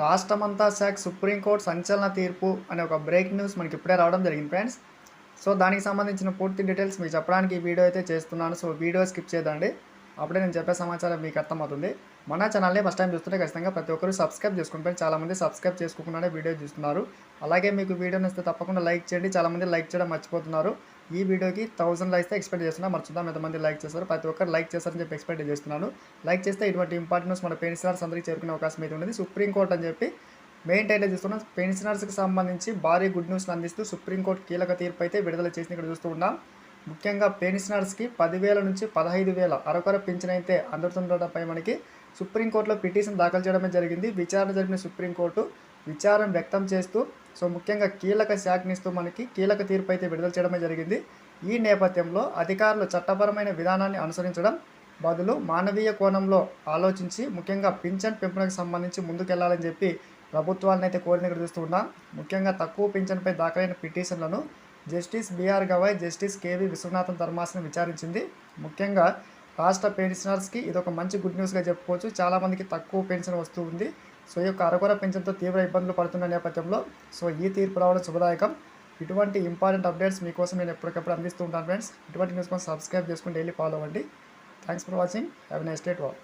రాష్ట్రమంతా శాఖ సుప్రీంకోర్టు సంచలన తీర్పు అనే ఒక బ్రేక్ న్యూస్ మనకి ఇప్పుడే రావడం జరిగింది ఫ్రెండ్స్. సో దానికి సంబంధించిన పూర్తి డీటెయిల్స్ మీకు చెప్పడానికి ఈ వీడియో అయితే చేస్తున్నాను. సో వీడియో స్కిప్ చేద్దండి అప్పుడే నేను చెప్పే సమాచారం మీకు అర్థమవుతుంది. మన ఛానల్ని ఫస్ట్ టైం చూస్తుంటే ఖచ్చితంగా ప్రతి ఒక్కరు సబ్స్క్రైబ్ చేసుకుంటారు చాలామంది సబ్స్క్రైబ్ చేసుకోకుండానే వీడియో చూస్తున్నారు. అలాగే మీకు వీడియో నచ్చితే తప్పకుండా లైక్ చేయండి. చాలామంది లైక్ చేయడం మర్చిపోతున్నారు. ఈ వీడియోకి థౌసండ్ లైక్స్ ఎక్స్పెక్ట్ చేస్తున్నా. మరి చూద్దాం ఎంతమంది లైక్ చేస్తారు ప్రతి ఒక్కరు లైక్ చేస్తారని చెప్పి ఎక్స్పెక్ట్ చేస్తున్నాను. లైక్ చేస్తే ఇటువంటి ఇంపార్టెన్స్ మన పెన్షనర్స్ అందరికీ చేరుకునే అవకాశం అయితే ఉంది సుప్రీంకోర్టు అని చెప్పి మెయిన్ టైటిల్ చూస్తున్నాం. పెన్షనర్స్కి సంబంధించి భారీ గుడ్ న్యూస్ని అందిస్తూ సుప్రీంకోర్టు కీలక తీర్పు అయితే విడుదల చేసి ఇక్కడ చూస్తూ ఉన్నాం. ముఖ్యంగా పెన్షనర్స్కి పదివేల నుంచి పదహైదు వేల అరకొర పింఛన్ అయితే అందుతుండటంపై మనకి సుప్రీంకోర్టులో పిటిషన్ దాఖలు చేయడమే జరిగింది. విచారణ జరిపిన సుప్రీంకోర్టు విచారణ వ్యక్తం చేస్తూ సో ముఖ్యంగా కీలక శాఖనిస్తూ మనకి కీలక తీర్పు అయితే విడుదల చేయడమే జరిగింది. ఈ నేపథ్యంలో అధికారులు చట్టపరమైన విధానాన్ని అనుసరించడం బదులు మానవీయ కోణంలో ఆలోచించి ముఖ్యంగా పింఛన్ పెంపునకు సంబంధించి ముందుకెళ్ళాలని చెప్పి ప్రభుత్వాలను అయితే కోరిన ఇక్కడ చూస్తూ ఉన్నాం. ముఖ్యంగా తక్కువ పింఛన్పై దాఖలైన పిటిషన్లను Justice B R Gavai Justice K V Viswanathan ధర్మాసనం విచారించింది. ముఖ్యంగా రాష్ట్ర పెన్షనర్స్కి ఇది ఒక మంచి గుడ్ న్యూస్గా చెప్పుకోవచ్చు. చాలామందికి తక్కువ పెన్షన్ వస్తూ ఉంది. సో ఈ యొక్క అరకొర పెన్షన్తో తీవ్ర ఇబ్బందులు పడుతున్న నేపథ్యంలో సో ఈ తీర్పు రావడం శుభదాయకం. ఇటువంటి ఇంపార్టెంట్ అప్డేట్స్ మీకోసం నేను ఎప్పటికప్పుడు అందిస్తూ ఉంటాను ఫ్రెండ్స్. ఇటువంటి న్యూస్ కోసం సబ్స్క్రైబ్ చేసుకుని డైలీ ఫాలో అవ్వండి. Thanks for watching. Have next date wall